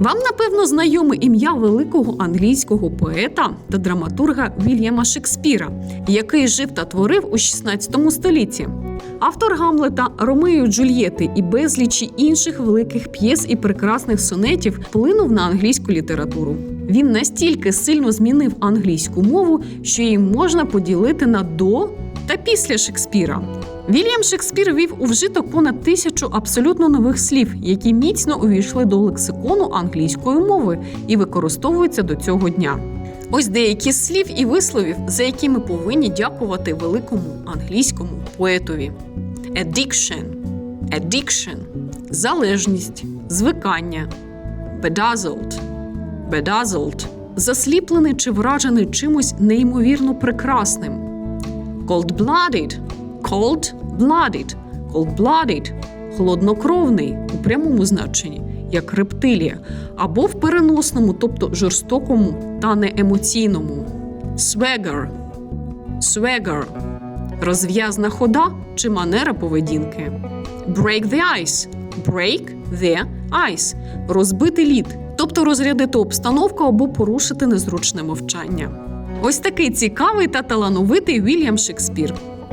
Вам напевно знайоме ім'я великого англійського поета та драматурга Вільяма Шекспіра, який жив та творив у 16 столітті. Автор Гамлета, Ромео і Джульєти і безлічі інших великих п'єс і прекрасних сонетів вплинув на англійську літературу. Він настільки сильно змінив англійську мову, що її можна поділити на до та після Шекспіра. Вільям Шекспір вів у вжиток понад тисячу абсолютно нових слів, які міцно увійшли до лексикону англійської мови і використовуються до цього дня. Ось деякі слів і висловів, за які ми повинні дякувати великому англійському поетові: addiction, addiction – залежність, звикання, bedazzled, bedazzled – засліплений чи вражений чимось неймовірно прекрасним. Cold-blooded – cold-blooded, cold-blooded – холоднокровний у прямому значенні, як рептилія, або в переносному, тобто жорстокому та неемоційному. Swagger – swagger – розв'язна хода чи манера поведінки. Break the ice – break the ice – розбити лід, тобто розрядити обстановку або порушити незручне мовчання. Ось такий цікавий та талановитий Вільям Шекспір.